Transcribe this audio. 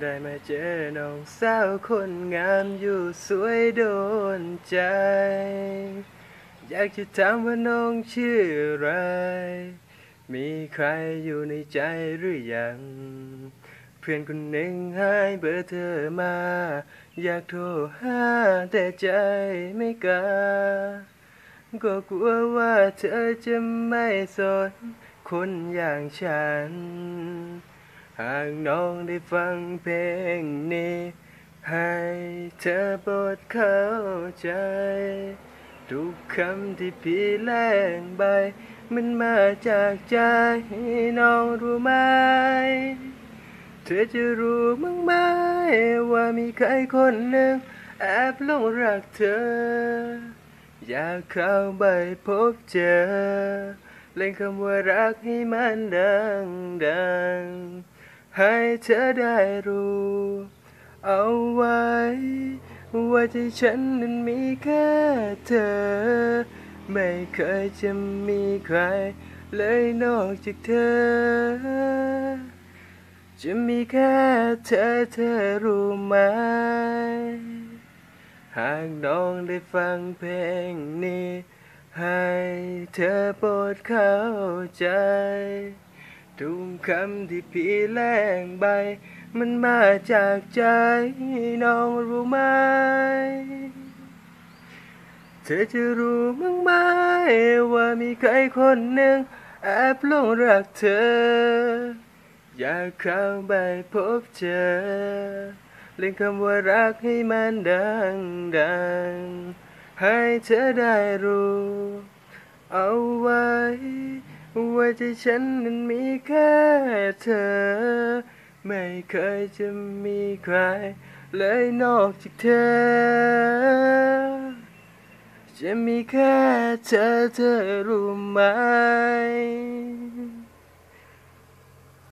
ได้มาเจอน้องสาวคนงามอยู่สวยโดนใจ อยากจะถามว่าน้องชื่ออะไร มีใครอยู่ในใจหรือยัง เพื่อนคนหนึ่งให้เบอร์เธอมา อยากโทรหาแต่ใจไม่กล้า ก็กลัวว่าเธอจะไม่สนคนอย่างฉัน หากน้องได้ฟังเพลงนี้ ให้เธอโปรดเข้าใจ ทุกคำที่พี่แลงใบมันมาจากใจน้องรู้ไหม เธอจะรู้มั้งไหม ว่ามีใครคนหนึ่ง แอบหลงรักเธอ อยากเข้าไปพบเจอเล่นคำว่ารักให้มันดังดัง ให้เธอได้รู้ เอาไว้ ว่าที่ฉันนั้นมีแค่เธอ ไม่เคยจะมีใคร เลยนอกจากเธอ จะมีแค่เธอเธอรู้ไหม หากน้องได้ฟังเพลงนี้ ให้เธอโปรดเข้าใจ ทุกคำที่พี่แลงใบมันมาจากใจ น้องรู้ไหม เธอจะรู้มั้งไหม ว่ามีใครคนหนึ่งแอบหลงรักเธอ อยากเข้าไปพบเจอเล่นคำว่ารักให้มันดังดังให้เธอได้รู้ เอาไว้ ว่าใจฉันนั้นมีแค่เธอ ไม่เคยจะมีใคร เลยนอกจากเธอ จะมีแค่เธอเธอรู้ไหม